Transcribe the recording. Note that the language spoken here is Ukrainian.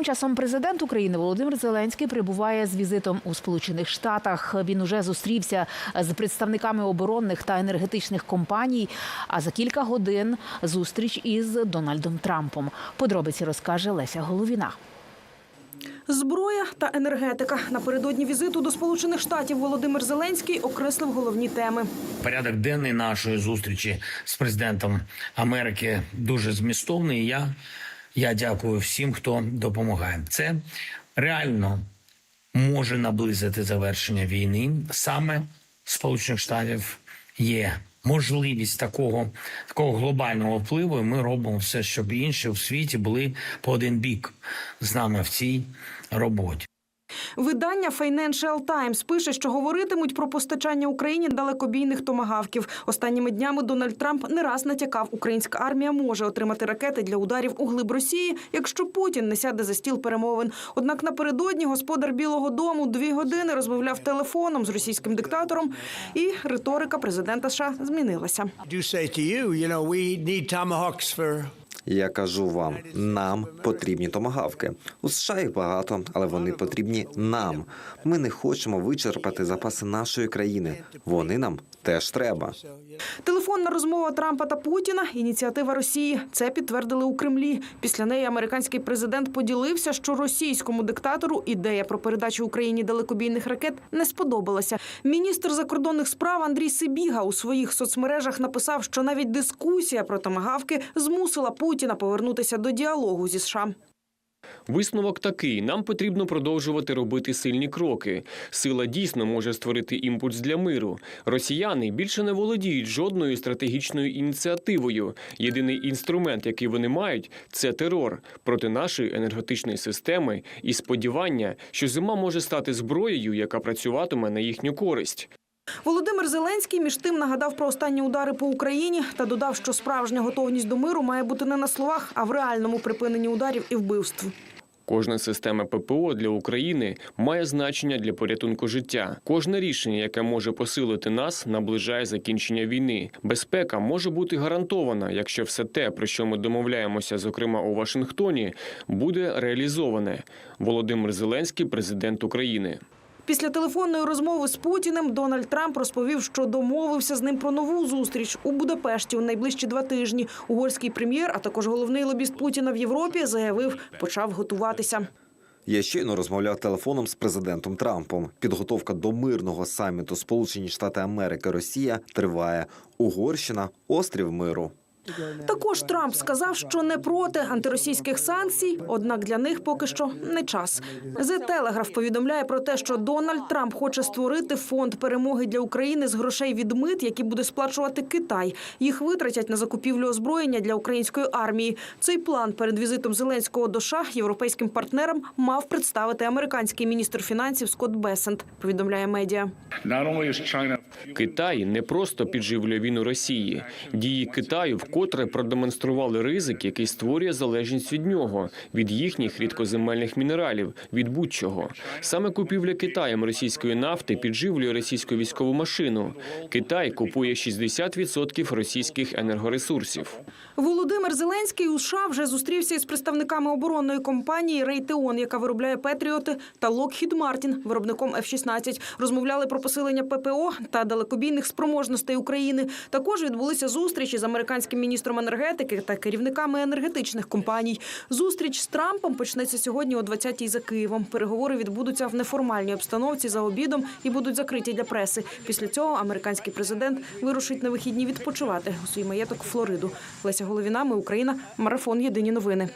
Тим часом президент України Володимир Зеленський прибуває з візитом у Сполучених Штатах. Він уже зустрівся з представниками оборонних та енергетичних компаній. А за кілька годин зустріч із Дональдом Трампом. Подробиці розкаже Леся Головіна. Зброя та енергетика напередодні візиту до Сполучених Штатів Володимир Зеленський окреслив головні теми. Порядок денний нашої зустрічі з президентом Америки дуже змістовний. Я, я дякую всім, хто допомагає. Це реально може наблизити завершення війни. Саме Сполучених Штатів є можливість такого, такого глобального впливу. І ми робимо все, щоб інші в світі були по один бік з нами в цій роботі. Видання Financial Times пише, що говоритимуть про постачання Україні далекобійних томагавків. Останніми днями Дональд Трамп не раз натякав, українська армія може отримати ракети для ударів у глиб Росії, якщо Путін не сяде за стіл перемовин. Однак напередодні господар Білого Дому дві години розмовляв телефоном з російським диктатором, і риторика президента США змінилася. Я кажу вам, нам потрібні томагавки. У США їх багато, але вони потрібні нам. Ми не хочемо вичерпати запаси нашої країни. Вони нам теж треба. Телефонна розмова Трампа та Путіна ініціатива Росії. Це підтвердили у Кремлі. Після неї американський президент поділився, що російському диктатору ідея про передачу Україні далекобійних ракет не сподобалася. Міністр закордонних справ Андрій Сибіга у своїх соцмережах написав, що навіть дискусія про томагавки змусила Путіна повернутися до діалогу зі США. Висновок такий: нам потрібно продовжувати робити сильні кроки. Сила дійсно може створити імпульс для миру. Росіяни більше не володіють жодною стратегічною ініціативою. Єдиний інструмент, який вони мають, це терор проти нашої енергетичної системи і сподівання, що зима може стати зброєю, яка працюватиме на їхню користь. Володимир Зеленський між тим нагадав про останні удари по Україні та додав, що справжня готовність до миру має бути не на словах, а в реальному припиненні ударів і вбивств. Кожна система ППО для України має значення для порятунку життя. Кожне рішення, яке може посилити нас, наближає закінчення війни. Безпека може бути гарантована, якщо все те, про що ми домовляємося, зокрема у Вашингтоні, буде реалізоване. Володимир Зеленський, президент України. Після телефонної розмови з Путіним Дональд Трамп розповів, що домовився з ним про нову зустріч у Будапешті у найближчі два тижні. Угорський прем'єр, а також головний лобіст Путіна в Європі, заявив, почав готуватися. Я щойно розмовляв телефоном з президентом Трампом. Підготовка до мирного саміту Сполучені Штати Америки Росія триває. Угорщина острів миру. Також Трамп сказав, що не проти антиросійських санкцій, однак для них поки що не час. The Telegraph повідомляє про те, що Дональд Трамп хоче створити фонд перемоги для України з грошей від мит, які буде сплачувати Китай. Їх витратять на закупівлю озброєння для української армії. Цей план перед візитом Зеленського до США європейським партнерам мав представити американський міністр фінансів Скотт Бесент. Повідомляє медіа. Китай не просто підживлює війну Росії. Дії Китаю вкотре продемонстрували ризик, який створює залежність від нього, від їхніх рідкоземельних мінералів, від будь-чого. Саме купівля Китаєм російської нафти підживлює російську військову машину. Китай купує 60% російських енергоресурсів. Володимир Зеленський у США вже зустрівся із представниками оборонної компанії Рейтерон, яка виробляє Петріоти, та Lockheed Martin, виробником F-16. Розмовляли про посилення ППО та далекобійних спроможностей України. Також відбулися зустрічі з американським міністром енергетики та керівниками енергетичних компаній. Зустріч з Трампом почнеться сьогодні о 20-й за Києвом. Переговори відбудуться в неформальній обстановці за обідом і будуть закриті для преси. Після цього американський президент вирушить на вихідні відпочивати у свій маєток Флориду. Леся Головіна, ми Україна. Марафон. Єдині новини.